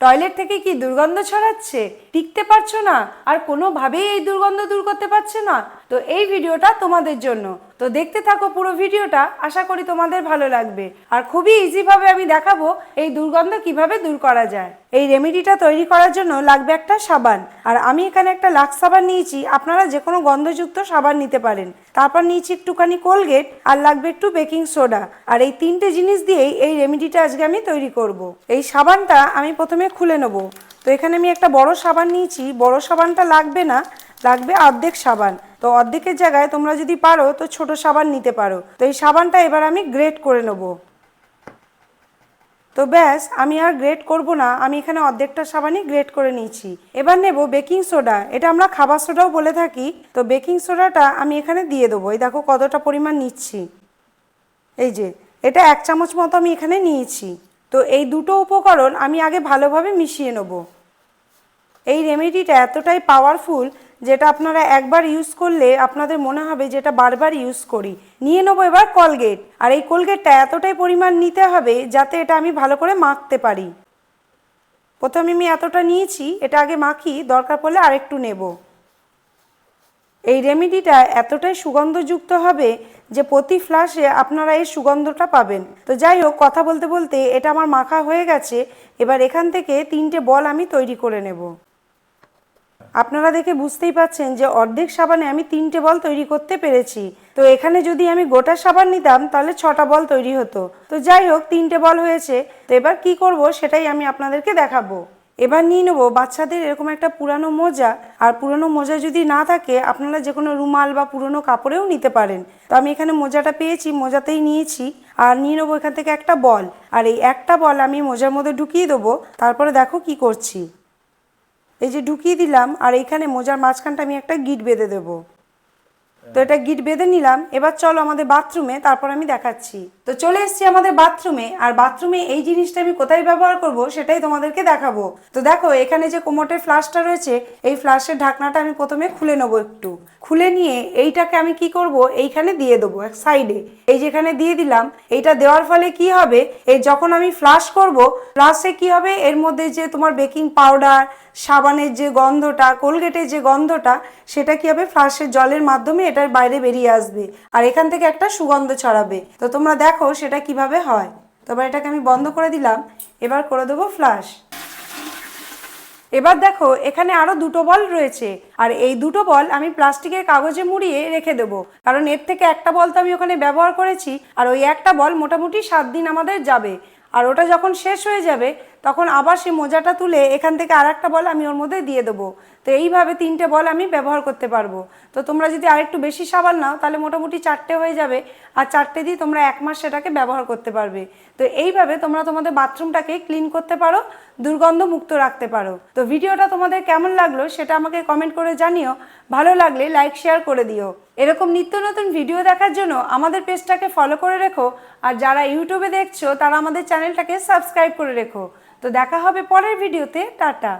Toilet থেকে কি দুর্গন্ধ ছড়াচ্ছে? টিকতে পারছ না? আর কোনোভাবেই এই দুর্গন্ধ দূর করতে পারছে না। তো এই ভিডিওটা তোমাদের জন্য। তো দেখতে থাকো পুরো ভিডিওটা, আশা করি তোমাদের ভালো লাগবে। আর খুবই ইজিভাবে আমি দেখাবো এই দুর্গন্ধ কীভাবে দূর করা যায়। এই রেমেডিটা তৈরি করার জন্য লাগবে একটা সাবান। আর আমি এখানে একটা লাক্স সাবান নিয়েছি, আপনারা যে কোনো গন্ধযুক্ত সাবান নিতে পারেন। তারপর নিয়েছি একটুখানি কোলগেট, আর লাগবে একটু বেকিং সোডা। আর এই তিনটে জিনিস দিয়েই এই রেমেডিটা আজকে আমি তৈরি করব। এই সাবানটা আমি প্রথমে খুলে নেব। তো এখানে আমি একটা বড় সাবান নিয়েছি। বড় সাবানটা লাগবে না, লাগবে অর্ধেক সাবান। তো অর্ধেকের জায়গায় তোমরা যদি পারো, তো ছোট সাবান নিতে পারো। তো এই সাবানটা এবার আমি গ্রেট করে নেব। তো ব্যাস, আমি আর গ্রেট করব না, আমি এখানে অর্ধেকটা সাবানই গ্রেট করে নিয়েছি। এবার নেব বেকিং সোডা এটা আমরা খাবার সোডাও বলে থাকি। তো বেকিং সোডাটা আমি এখানে দিয়ে দেবো। এই দেখো কতটা পরিমাণ নিচ্ছি। এই যে, এটা এক চামচ মতো আমি এখানে নিয়েছি। তো এই দুটো উপকরণ আমি আগে ভালোভাবে মিশিয়ে নেব। এই রেমেডিটা এতটাই পাওয়ারফুল যেটা আপনারা একবার ইউজ করলে আপনাদের মনে হবে যেটা বারবার ইউজ করি। নিয়ে নেব এবার কলগেট আর এই কোলগেটটা এতটাই পরিমাণ নিতে হবে যাতে এটা আমি ভালো করে মাখতে পারি। প্রথমে আমি এতটা নিয়েছি, এটা আগে মাখি দরকার পড়লে আরেকটু নেব। এই রেমেডিটা এতটাই সুগন্ধযুক্ত হবে যে প্রতি ফ্লাশে আপনারা এই সুগন্ধটা পাবেন। তো যাই হোক, কথা বলতে বলতে এটা আমার মাখা হয়ে গেছে। এবার এখান থেকে তিনটে বল আমি তৈরি করে নেব। আপনারা দেখে বুঝতেই পাচ্ছেন যে অর্ধেক সাবানে আমি তিনটে বল তৈরি করতে পেরেছি। তো এখানে যদি আমি গোটা সাবান নিতাম, তাহলে ছটা বল তৈরি হতো। তো যাই হোক, তিনটে বল হয়েছে। তো এবার কি করব সেটাই আমি আপনাদেরকে দেখাবো। এবার নিয়ে নেব বাচ্চাদের এরকম একটা পুরানো মোজা। আর পুরনো মোজা যদি না থাকে, আপনারা যে কোনো রুমাল বা পুরনো কাপড়েও নিতে পারেন। তো আমি এখানে মোজাটা পেয়েছি, মোজাতেই নিয়েছি। আর নিয়ে নেব এখান থেকে একটা বল। আর এই একটা বল আমি মোজার মধ্যে ঢুকিয়ে দেবো। তারপরে দেখো কি করছি। এই যে ঢুকিয়ে দিলাম, আর এইখানে মোজার মাঝখানটা আমি একটা গিট বেঁধে দেবো। তো এটা গিট বেঁধে নিলাম, এবার চলো আমাদের বাথরুমে, তারপর আমি দেখাচ্ছি। তো চলে এসেছি আমাদের বাথরুমে, আর বাথরুমে এই জিনিসটা আমি কোথায় ব্যবহার করব সেটাই তোমাদেরকে দেখাবো। তো দেখো, এখানে যে কোমোটের ফ্লাশটা রয়েছে, এই ফ্লাশের ঢাকনাটা আমি প্রথমে খুলে নেব একটু। খুলে নিয়ে এইটাকে আমি কি করব, এইখানে দিয়ে দেবো, এক সাইডে। এই যেখানে দিয়ে দিলাম, এইটা দেওয়ার ফলে কি হবে, এই যখন আমি ফ্লাশ করব, ফ্লাশে কি হবে, এর মধ্যে যে তোমার বেকিং পাউডার সাবানের যে গন্ধটা, কোলগেটের যে গন্ধটা, সেটা কি হবে? ফ্লাশের জলের মাধ্যমে এটার বাইরে বেরিয়ে আসবে আর এখান থেকে একটা সুগন্ধ ছড়াবে। তো তোমরা দেখো সেটা কীভাবে হয়। তো এবার এটাকে আমি বন্ধ করে দিলাম। এবার করে দেবো ফ্লাশ এবার দেখো, এখানে আরও দুটো বল রয়েছে। আর এই দুটো বল আমি প্লাস্টিকের কাগজে মুড়িয়ে রেখে দেবো। কারণ এর থেকে একটা বল তো আমি ওখানে ব্যবহার করেছি। আর ওই একটা বল মোটামুটি সাত দিন আমাদের যাবে। আর ওটা যখন শেষ হয়ে যাবে, তখন আবার সেই মোজাটা তুলে এখান থেকে আর একটা বল আমি ওর মধ্যে দিয়ে দেবো। তো এইভাবে তিনটে বল আমি ব্যবহার করতে পারব। তো তোমরা যদি আরেকটু বেশি সাবান নাও, তাহলে মোটামুটি চারটে হয়ে যাবে। আর চারটে দিয়ে তোমরা এক মাস সেটাকে ব্যবহার করতে পারবে। তো এইভাবে তোমরা তোমাদের বাথরুমটাকে ক্লিন করতে পারো দুর্গন্ধ মুক্ত রাখতে পারো। তো ভিডিওটা তোমাদের কেমন লাগল সেটা আমাকে কমেন্ট করে জানিও। ভালো লাগলে লাইক, শেয়ার করে দিও। এরকম নিত্য নতুন ভিডিও দেখার জন্য আমাদের পেজটাকে ফলো করে রেখো। আর যারা ইউটিউবে দেখছ, তারা আমাদের চ্যানেলটাকে সাবস্ক্রাইব করে রেখো। তো দেখা হবে পরের ভিডিওতে। টাটা।